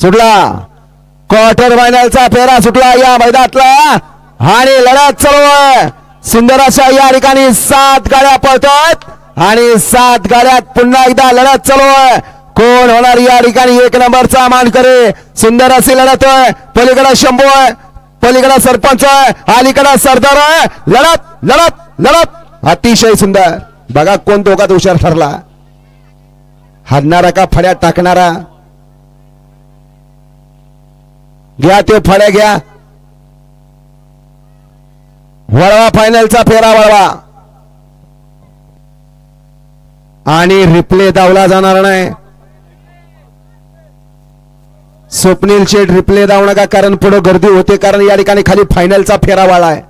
सुटला. क्वार्टर फायनलचा फेरा सुटला या मैदानातला. आणि लढत चालू आहे. सुंदर अशा या ठिकाणी सात गाड्या पळतात. आणि सात गाड्यात पुन्हा एकदा लढत चालू आहे. कोण होणार या ठिकाणी? एक नंबरचा मानकरी. सुंदर अशी लढत आहे. पलीकडे शंभू आहे. पलीकडे सरपंच आहे. अलीकडे सरदार आहे. लढत लढत लढत. अतिशय सुंदर. बघा कोण दोघात हुशार ठरला. हाडणारा का फड्यात टाकणारा? घ्या ते फळ्या घ्या. वळवा फायनलचा फेरा वळवा. आणि रिप्ले दावला जाणार नाही. स्वप्नील शेठ रिप्ले दावू नका कारण पुढे गर्दी होते? कारण या ठिकाणी खाली फायनलचा फेरा वाळा आहे